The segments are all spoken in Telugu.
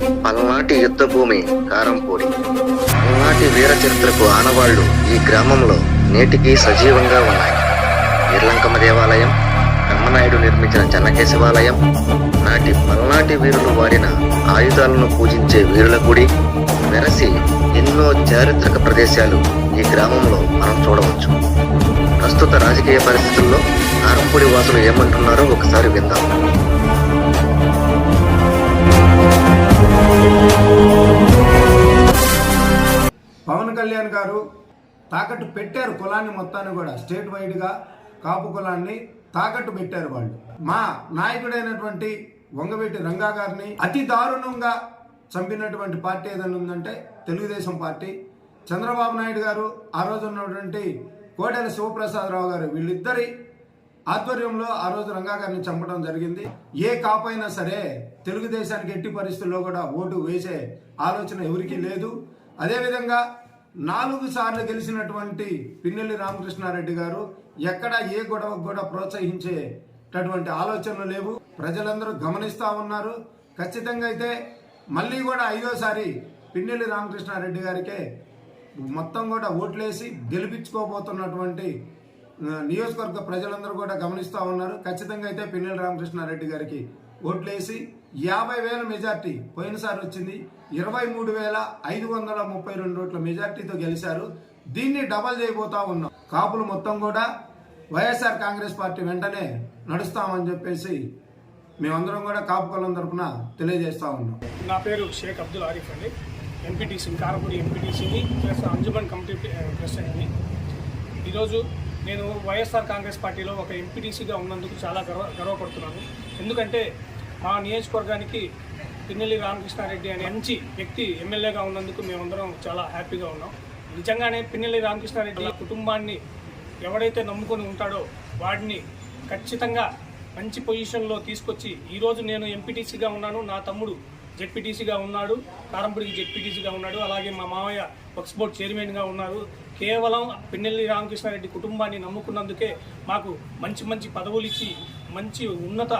పల్నాటి యుద్ధ భూమి కారంపూడి. పల్నాటి వీర చరిత్రకు ఆనవాళ్ళు ఈ గ్రామంలో నేటికి సజీవంగా ఉన్నాయి. ఇర్లంకమ్మ దేవాలయం బ్రహ్మనాయుడు నిర్మించిన చెన్నకేశవాలయం నాటి పల్నాటి వీరులు వాడిన ఆయుధాలను పూజించే వీరుల గుడి వెరసి ఎన్నో చారిత్రక ప్రదేశాలు ఈ గ్రామంలో మనం చూడవచ్చు. ప్రస్తుత రాజకీయ పరిస్థితుల్లో కారంపూడి వాసులు ఏమంటున్నారో ఒకసారి విందాం. పవన్ కళ్యాణ్ గారు తాకట్టు పెట్టారు కులాన్ని మొత్తాన్ని కూడా స్టేట్ వైడ్గా కాపు కులాన్ని తాకట్టు పెట్టారు వాళ్ళు. మా నాయకుడైనటువంటి వంగవీటి రంగా గారిని అతి దారుణంగా చంపినటువంటి పార్టీ ఏదైనా ఉందంటే తెలుగుదేశం పార్టీ. చంద్రబాబు నాయుడు గారు ఆ రోజు ఉన్నటువంటి కోడెల శివప్రసాదరావు గారు వీళ్ళిద్దరి ఆధ్వర్యంలో ఆ రోజు రంగా గారిని చంపడం జరిగింది. ఏ కాపైనా సరే తెలుగుదేశానికి ఎట్టి పరిస్థితుల్లో కూడా ఓటు వేసే ఆలోచన ఎవరికీ లేదు. అదేవిధంగా నాలుగు సార్లు గెలిచినటువంటి పిన్నెల్లి రామకృష్ణారెడ్డి గారు ఎక్కడ ఏ గొడవకు కూడా ప్రోత్సహించేటటువంటి ఆలోచనలు లేవు. ప్రజలందరూ గమనిస్తూ ఉన్నారు. ఖచ్చితంగా అయితే మళ్ళీ కూడా ఐదోసారి పిన్నెల్లి రామకృష్ణారెడ్డి గారికే మొత్తం కూడా ఓట్లేసి గెలిపించుకోబోతున్నటువంటి నియోజకవర్గ ప్రజలందరూ కూడా గమనిస్తూ ఉన్నారు. ఖచ్చితంగా అయితే పిన్నెల రామకృష్ణారెడ్డి గారికి ఓట్లేసి యాభై వేల మెజార్టీ పోయినసారి వచ్చింది. ఇరవై మూడు వేల ఐదు వందల ముప్పై రెండు ఓట్ల మెజార్టీతో గెలిచారు. దీన్ని డబల్ చేయబోతా ఉన్నాం. కాపులు మొత్తం కూడా వైఎస్ఆర్ కాంగ్రెస్ పార్టీ వెంటనే నడుస్తామని చెప్పేసి మేమందరం కూడా కాపు కులం తరపున తెలియజేస్తా ఉన్నాం. నా పేరు షేక్ అబ్దుల్ ఆరిఫ్ అండి. ఎంపీటీసీ కారపూడి ఎంపీటీసీని ప్లస్ అంజుమన్ కమిటీ ప్రెసిడెంట్ని ఈరోజు నేను వైఎస్ఆర్ కాంగ్రెస్ పార్టీలో ఒక ఎంపీటీసీగా ఉన్నందుకు చాలా గర్వ గర్వపడుతున్నాను. ఎందుకంటే మా నియోజకవర్గానికి పిన్నెల్లి రామకృష్ణారెడ్డి అనే మంచి వ్యక్తి ఎమ్మెల్యేగా ఉన్నందుకు మేమందరం చాలా హ్యాపీగా ఉన్నాం. నిజంగానే పిన్నెల్లి రామకృష్ణారెడ్డి కుటుంబాన్ని ఎవడైతే నమ్ముకొని ఉంటాడో వాడిని ఖచ్చితంగా మంచి పొజిషన్లో తీసుకొచ్చి ఈరోజు నేను ఎంపీటీసీగా ఉన్నాను. నా తమ్ముడు జెడ్పీటీసీగా ఉన్నాడు. కారంపూడికి జెడ్పీటీసీగా ఉన్నాడు. అలాగే మా మామయ్య వక్స్ బోర్డ్ చైర్మన్గా ఉన్నారు. కేవలం పిన్నెల్లి రామకృష్ణారెడ్డి కుటుంబాన్ని నమ్ముకున్నందుకే మాకు మంచి మంచి పదవులు ఇచ్చి మంచి ఉన్నత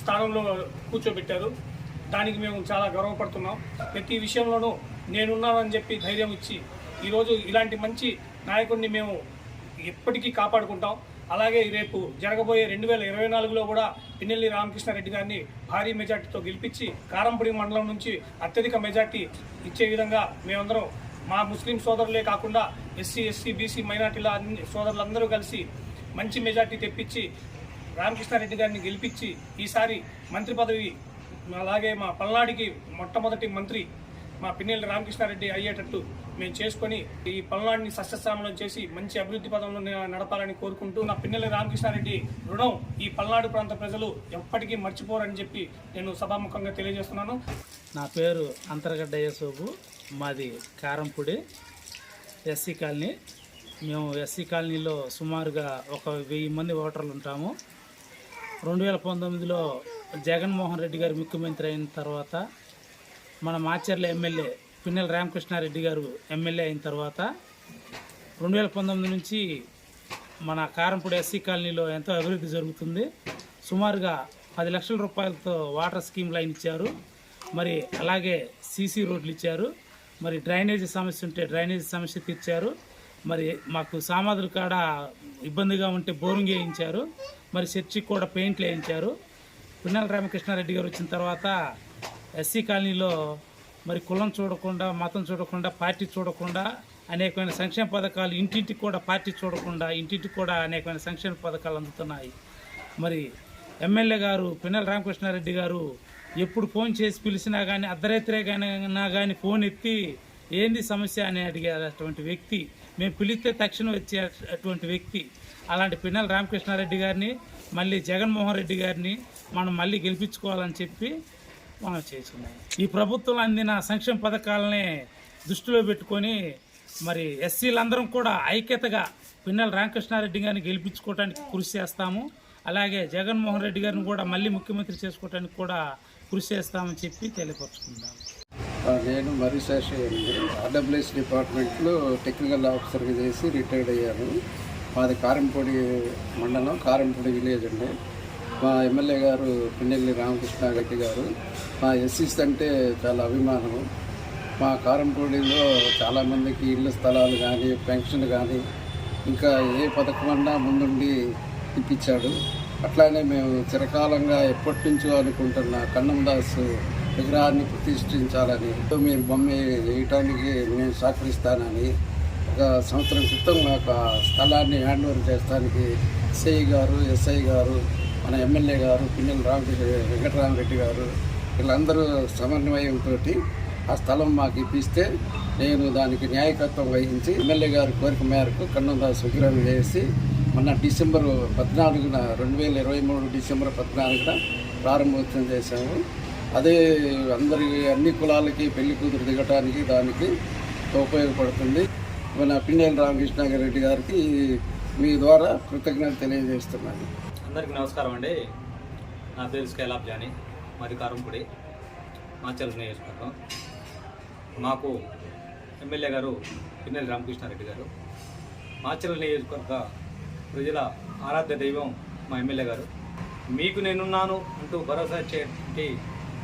స్థానంలో కూర్చోబెట్టారు. దానికి మేము చాలా గర్వపడుతున్నాం. ప్రతి విషయంలోనూ నేనున్నానని చెప్పి ధైర్యం ఇచ్చి ఈరోజు ఇలాంటి మంచి నాయకుడిని మేము ఎప్పటికీ కాపాడుకుంటాం. అలాగే రేపు జరగబోయే రెండు వేల ఇరవై నాలుగులో కూడా పిన్నెల్లి రామకృష్ణారెడ్డి గారిని భారీ మెజార్టీతో గెలిపించి కారంపూడి మండలం నుంచి అత్యధిక మెజార్టీ ఇచ్చే విధంగా మేమందరం మా ముస్లిం సోదరులే కాకుండా ఎస్సీ ఎస్సీ బీసీ మైనార్టీల అన్ని సోదరులందరూ కలిసి మంచి మెజార్టీ తెప్పించి రామకృష్ణారెడ్డి గారిని గెలిపించి ఈసారి మంత్రి పదవి అలాగే మా పల్నాడికి మొట్టమొదటి మంత్రి మా పిన్నెల్లి రామకృష్ణారెడ్డి అయ్యేటట్టు మేము చేసుకొని ఈ పల్నాడిని సస్యశ్యామలం చేసి మంచి అభివృద్ధి పదంలో నడపాలని కోరుకుంటూ నా పిన్నెల్లి రామకృష్ణారెడ్డి రుణం ఈ పల్నాడు ప్రాంత ప్రజలు ఎప్పటికీ మర్చిపోరని చెప్పి నేను సభాముఖంగా తెలియజేస్తున్నాను. నా పేరు అంతర్గడ్డ యేసోబు మాది కారంపూడి ఎస్సీ కాలనీ. మేము ఎస్సీ కాలనీలో సుమారుగా ఒక వెయ్యి మంది ఓటర్లు ఉంటాము. రెండు వేల పంతొమ్మిదిలో జగన్మోహన్ రెడ్డి గారు ముఖ్యమంత్రి అయిన తర్వాత మన మాచర్ల ఎమ్మెల్యే పిన్నెల రామకృష్ణారెడ్డి గారు ఎమ్మెల్యే అయిన తర్వాత రెండు వేల పంతొమ్మిది నుంచి మన కారంపూడి ఎస్సీ కాలనీలో ఎంతో అభివృద్ధి జరుగుతుంది. సుమారుగా పది లక్షల రూపాయలతో వాటర్ స్కీమ్ లైన్ ఇచ్చారు. మరి అలాగే సీసీ రోడ్లు ఇచ్చారు. మరి డ్రైనేజీ సమస్య ఉంటే డ్రైనేజీ సమస్య తీర్చారు. మరి మాకు సామాధులు కాడ ఇబ్బందిగా ఉంటే బోరింగ్ వేయించారు. మరి చర్చికి కూడా పెయింట్లు వేయించారు. పున్నెల రామకృష్ణారెడ్డి గారు వచ్చిన తర్వాత ఎస్సీ కాలనీలో మరి కులం చూడకుండా మతం చూడకుండా పార్టీ చూడకుండా అనేకమైన సంక్షేమ పథకాలు ఇంటింటికి కూడా పార్టీ చూడకుండా ఇంటింటికి కూడా అనేకమైన సంక్షేమ పథకాలు అందుతున్నాయి. మరి ఎమ్మెల్యే గారు పిన్నెల రామకృష్ణారెడ్డి గారు ఎప్పుడు ఫోన్ చేసి పిలిచినా కానీ అర్ధరాత్రే కానీ కానీ ఫోన్ ఎత్తి ఏంది సమస్య అని అడిగేటటువంటి వ్యక్తి మేము పిలిస్తే తక్షణం వచ్చే అటువంటి వ్యక్తి అలాంటి పిన్నెల రామకృష్ణారెడ్డి గారిని మళ్ళీ జగన్మోహన్ రెడ్డి గారిని మనం మళ్ళీ గెలిపించుకోవాలని చెప్పి మనం చేసుకున్నాం ఈ ప్రభుత్వం అందిన సంక్షేమ పథకాలని దృష్టిలో పెట్టుకొని మరి ఎస్సీలందరం కూడా ఐక్యతగా పిన్నెల రామకృష్ణారెడ్డి గారిని గెలిపించుకోవడానికి కృషి చేస్తాము. అలాగే జగన్మోహన్ రెడ్డి గారిని కూడా మళ్ళీ ముఖ్యమంత్రి చేసుకోవడానికి కూడా కృషి చేస్తామని చెప్పి తెలియపరుచుకుందాం. నేను మరి శేషయ్య ఆర్డబ్ల్యూఎస్ డిపార్ట్మెంట్లో టెక్నికల్ ఆఫీసర్గా చేసి రిటైర్డ్ అయ్యాను. మాది కారంపూడి మండలం కారంపూడి విలేజ్ అండి. మా ఎమ్మెల్యే గారు పిన్నెల్లి రామకృష్ణ రెడ్డి గారు. మా ఎస్సీస్ అంటే చాలా అభిమానం. మా కారంపూడిలో చాలామందికి ఇళ్ళ స్థలాలు కానీ పెన్షన్ కానీ ఇంకా ఏ పథకం అన్నా ముందుండి ఇప్పించాడు అట్లానే మేము చిరకాలంగా ఎప్పటి నుంచో అనుకుంటున్న కన్నం దాస్ విగ్రహాన్ని ప్రతిష్ఠించాలని మీరు బొమ్మ వేయటానికి నేను సహకరిస్తానని ఒక సంవత్సరం క్రితం నాకు స్థలాన్ని హ్యాండ్ ఓవర్ చేస్తానికి సిఐ గారు ఎస్ఐ గారు మన ఎమ్మెల్యే గారు పిన్నెల రామకృష్ణ వెంకటరామరెడ్డి గారు వీళ్ళందరూ సమన్వయంతో ఆ స్థలం మాకు ఇప్పిస్తే నేను దానికి న్యాయకత్వం వహించి ఎమ్మెల్యే గారి కోరిక మేరకు కన్నందాస్ విగ్రహం చేసి మొన్న డిసెంబర్ పద్నాలుగున రెండు వేల ఇరవై మూడు డిసెంబర్ పద్నాలుగున ప్రారంభోత్సవం చేశాము. అదే అందరి అన్ని కులాలకి పెళ్ళి కూతురు దిగటానికి దానికి ఉపయోగపడుతుంది. మన పిన్నెల రామకృష్ణ రెడ్డి గారికి మీ ద్వారా కృతజ్ఞత తెలియజేస్తున్నాను. అందరికీ నమస్కారం అండి. నా పేరు స్కైలాబ్ జాని మాది కారంపూడి మాచల్ నియోజకవర్గం. మాకు ఎమ్మెల్యే గారు పిన్నెల్లి రామకృష్ణారెడ్డి గారు. మాచల్ నియోజకవర్గ ప్రజల ఆరాధ్య దైవం మా ఎమ్మెల్యే గారు. మీకు నేనున్నాను అంటూ భరోసా ఇచ్చేటువంటి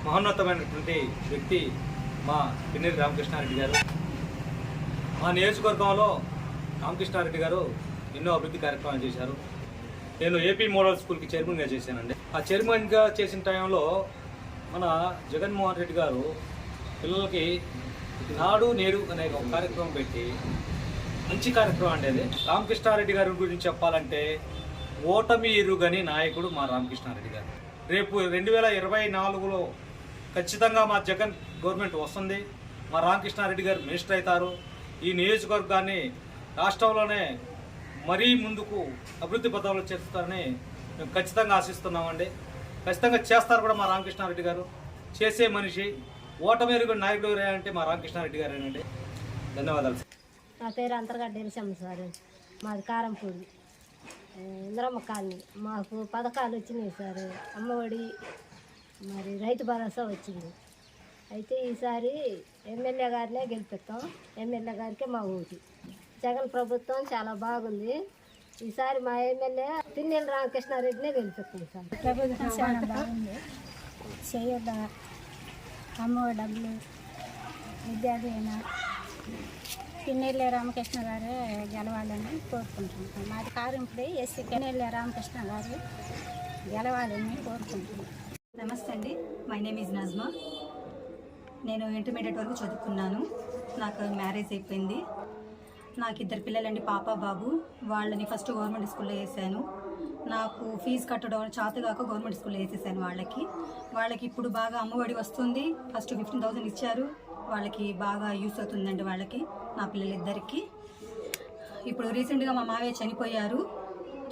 మహోన్నతమైనటువంటి వ్యక్తి మా పిన్నెల్లి రామకృష్ణారెడ్డి గారు. మా నియోజకవర్గంలో రామకృష్ణారెడ్డి గారు ఎన్నో అభివృద్ధి కార్యక్రమాలు చేశారు. నేను ఏపీ మోడల్ స్కూల్కి చైర్మన్గా చేశానండి. ఆ చైర్మన్గా చేసిన టైంలో మన జగన్మోహన్ రెడ్డి గారు పిల్లలకి నాడు నేడు అనే ఒక కార్యక్రమం పెట్టి మంచి కార్యక్రమం అండి అది. రామకృష్ణారెడ్డి గారి గురించి చెప్పాలంటే ఓటమి ఎరుగని నాయకుడు మా రామకృష్ణారెడ్డి గారు. రేపు రెండు వేల ఇరవై నాలుగులో ఖచ్చితంగా మా జగన్ గవర్నమెంట్ వస్తుంది. మా రామకృష్ణారెడ్డి గారు మినిస్టర్ అవుతారు. ఈ నియోజకవర్గాన్ని రాష్ట్రంలోనే మరీ ముందుకు అభివృద్ధి పథంలో చేస్తారని మేము ఖచ్చితంగా ఆశిస్తున్నామండి. ఖచ్చితంగా చేస్తారు కూడా మా రామకృష్ణారెడ్డి గారు. చేసే మనిషి ఓటమేరుగు నాయకుడు అంటే మా రామకృష్ణారెడ్డి గారేనండి. ధన్యవాదాలు. నా పేరు అంతర్గడ్డ ఎరిసమ్మ సార్. మాది కారంపూడి. ఇంద్రమ్మ కాలనీ. మాకు పథకాలు వచ్చినాయి సార్. అమ్మఒడి మరి రైతు భరోసా వచ్చింది. అయితే ఈసారి ఎమ్మెల్యే గారినే గెలిపిస్తాం. ఎమ్మెల్యే గారికే మా ఓటు. జగన్ ప్రభుత్వం చాలా బాగుంది. ఈసారి మా ఎమ్మెల్యే పిన్నెల రామకృష్ణారెడ్డినే గెలిపిస్తాం. సార్ ప్రభుత్వం చాలా బాగుంది. చేయొద్ద అమ్మ డబ్బులు విద్యాదీన పిన్నెల్లి రామకృష్ణ గారు గెలవాలని కోరుకుంటున్నాం. మాది కారింపుడి ఎస్సీ పిన్నెల్లి రామకృష్ణ గారు గెలవాలని కోరుకుంటున్నాం. నమస్తే అండి. మై నేమ్ ఈజ్ నజ్మా నేను ఇంటర్మీడియట్ వరకు చదువుకున్నాను. నాకు మ్యారేజ్ అయిపోయింది. నాకు ఇద్దరు పిల్లలండి పాప బాబు. వాళ్ళని ఫస్ట్ గవర్నమెంట్ స్కూల్లో వేసాను. నాకు ఫీజు కట్టడం చేతగాక గవర్నమెంట్ స్కూల్లో వేసేసాను వాళ్ళకి. వాళ్ళకి ఇప్పుడు బాగా అమ్మఒడి వస్తుంది. ఫస్ట్ ఫిఫ్టీన్ థౌసండ్ ఇచ్చారు. వాళ్ళకి బాగా యూస్ అవుతుందండి వాళ్ళకి నా పిల్లలిద్దరికి. ఇప్పుడు రీసెంట్గా మా మావయ్య చనిపోయారు.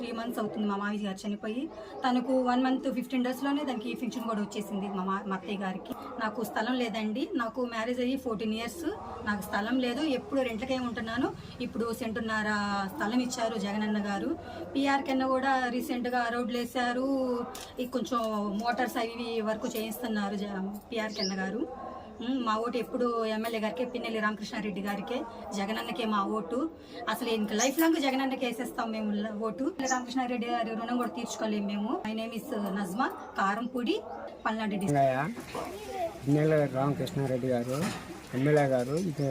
త్రీ మంత్స్ అవుతుంది మా మావయ్య గారు చనిపోయి. తనకు వన్ మంత్ ఫిఫ్టీన్ డేస్లోనే దానికి ఫిక్షన్ కూడా వచ్చేసింది మా మా అత్తయ్య గారికి. నాకు స్థలం లేదండి. నాకు మ్యారేజ్ అయ్యి ఫోర్టీన్ ఇయర్స్ నాకు స్థలం లేదు. ఎప్పుడు రెంట్లకే ఉంటున్నాను. ఇప్పుడు సెంటున్నర స్థలం ఇచ్చారు జగనన్న గారు. పిఆర్ కింద కూడా రీసెంట్గా రోడ్లు వేశారు. కొంచెం మోటార్స్ అవి ఇవి వర్క్ చేయిస్తున్నారు పిఆర్ కింద గారు. మా ఓటు ఎప్పుడు ఎమ్మెల్యే గారికి పిన్నెల్లి రామకృష్ణారెడ్డి గారికే జగనన్నకే మా ఓటు. అసలు ఇంక లైఫ్ లాంగ్ జగనన్నకే వేసేస్తాం మేము ఓటు. రామకృష్ణారెడ్డి గారి రుణం కూడా తీర్చుకోలేము మేము. My name is Najma Karampudi Palnadu district. Ramakrishna Reddy garu MLA గారు ఇది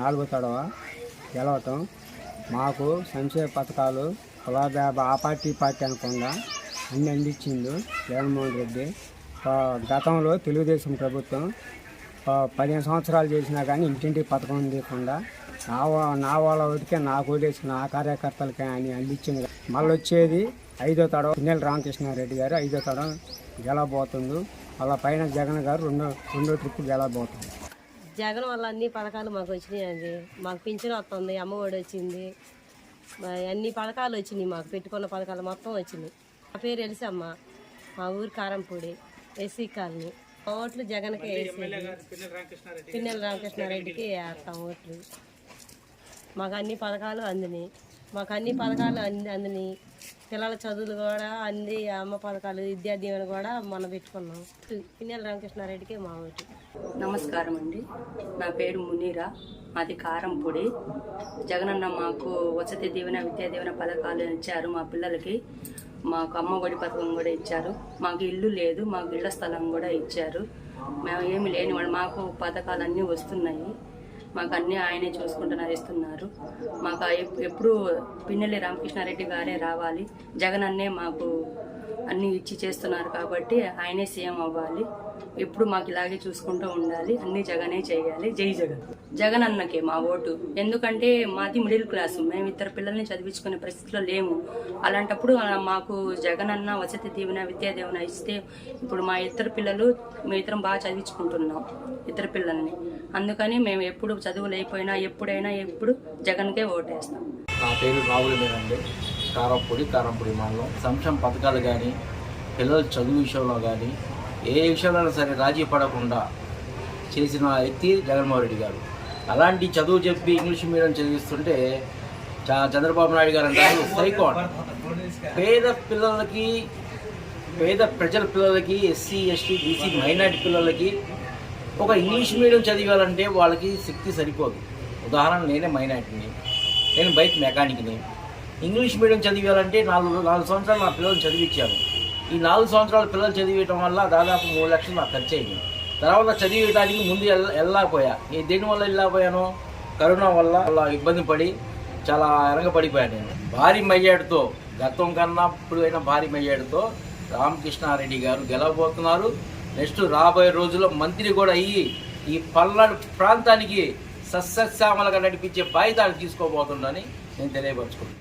నాలుగో తడవ గెలవటం. మాకు సంక్షేమ పథకాలు కులాభేద ఆ పార్టీ పార్టీ అనకుండా అన్ని అందించిండు జగన్మోహన్ రెడ్డి. గతంలో తెలుగుదేశం ప్రభుత్వం పదిహేను సంవత్సరాలు చేసినా కానీ ఇంటింటి పథకం అందకుండా నా నా వాళ్ళ ఒకటికే నాకు ఓటేసిన నా కార్యకర్తలకే అని అందించింది. మళ్ళీ వచ్చేది ఐదో తడవ పిన్నెల రామకృష్ణారెడ్డి గారు. ఐదో తడవ గెలబోతుంది వాళ్ళ పైన జగన్ గారు రెండో రెండో ట్రిప్ గెలబోతుంది జగన్ వల్ల అన్ని పథకాలు మాకు వచ్చినాయండి మాకు పింఛన్ వస్తుంది అమ్మఒడి వచ్చింది. అన్ని పథకాలు వచ్చినాయి మాకు పెట్టుకున్న పథకాలు మొత్తం వచ్చినాయి. నా పేరు ఎలిసమ్మ. మా ఊరు కారంపూడి ఎస్సీ కాలనీ. ఓట్లు జగన్కి పిన్నెల రామకృష్ణారెడ్డికి వేస్తాం ఓట్లు. మాకు అన్ని పథకాలు అందినాయి. మాకు అన్ని పథకాలు అంది అందినాయి. పిల్లల చదువులు కూడా అంది అమ్మ పథకాలు విద్యా దీవెన కూడా మనం పెట్టుకున్నాం. పిన్నెల రామకృష్ణారెడ్డికి మా ఓటు. నమస్కారం అండి. నా పేరు మునీరా. మాది కారంపొడి. జగనన్న మాకు వసతి దీవెన విద్యా దీవెన పథకాలు ఇచ్చారు మా పిల్లలకి. మాకు అమ్మ ఒడి పథకం కూడా ఇచ్చారు. మాకు ఇల్లు లేదు మాకు ఇళ్ళ స్థలం కూడా ఇచ్చారు. మేము ఏమి లేని వాళ్ళు మాకు పథకాలు అన్నీ వస్తున్నాయి. మాకు అన్నీ ఆయనే చూసుకుంటున్నారు ఇస్తున్నారు మాకు ఎప్పుడు పిన్నెల్లి రామకృష్ణారెడ్డి గారే రావాలి. జగన్ అన్నే మాకు అన్నీ ఇచ్చి చేస్తున్నారు కాబట్టి ఆయనే సీఎం అవ్వాలి. ఎప్పుడు మాకు ఇలాగే చూసుకుంటూ ఉండాలి. అన్ని జగనే చేయాలి. జై జగన్. జగన్ అన్నకే మా ఓటు. ఎందుకంటే మాది మిడిల్ క్లాస్. మేము ఇద్దరు పిల్లల్ని చదివించుకునే పరిస్థితిలో లేము. అలాంటప్పుడు మాకు జగన్ అన్న వసతి దీవెన విద్యా దీవెన ఇస్తే ఇప్పుడు మా ఇద్దరు పిల్లలు మేము ఇద్దరం బాగా చదివించుకుంటున్నాం. ఇద్దరు పిల్లల్ని. అందుకని మేము ఎప్పుడు చదువులు అయిపోయినా ఎప్పుడైనా ఎప్పుడు జగన్కే ఓటేస్తాం. నా పేరు రాహుల్ కారంపొడి కారంపొడి మండలం సంక్షేమ పథకాలు కానీ పిల్లల చదువు విషయంలో కానీ ఏ విషయంలో సరే రాజీ పడకుండా చేసిన వ్యక్తి జగన్మోహన్ రెడ్డి గారు. అలాంటి చదువు చెప్పి ఇంగ్లీష్ మీడియం చదివిస్తుంటే చంద్రబాబు నాయుడు గారు అంటారు సైకోట్ పేద పిల్లలకి పేద ప్రజల పిల్లలకి ఎస్సీ ఎస్టీ బీసీ మైనార్టీ పిల్లలకి ఒక ఇంగ్లీష్ మీడియం చదివాలంటే వాళ్ళకి శక్తి సరిపోదు. ఉదాహరణ నేనే మైనార్టీని నేను బైక్ మెకానిక్ని ఇంగ్లీష్ మీడియం చదివాలంటే నాలుగు నాలుగు సంవత్సరాలు నా పిల్లలు చదివించాను ఈ నాలుగు సంవత్సరాల పిల్లలు చదివించడం వల్ల దాదాపు మూడు లక్షలు నాకు ఖర్చు అయింది తర్వాత చదివేయడానికి ముందు వెళ్ళకపోయా నేను దేనివల్ల వెళ్ళకపోయాను కరోనా వల్ల అలా ఇబ్బంది పడి చాలా ఎరగపడిపోయాను నేను. భారీ మెజార్టీతో గతం కన్నా ఇప్పుడు అయినా భారీ మెజార్టీతో రామకృష్ణారెడ్డి గారు గెలవబోతున్నారు. నెక్స్ట్ రాబోయే రోజుల్లో మంత్రి కూడా అయ్యి ఈ పల్నాడు ప్రాంతానికి సస్యశ్యామలుగా నడిపించే బాధ్యత తీసుకోబోతుందని నేను తెలియపరచుకుంటున్నాను.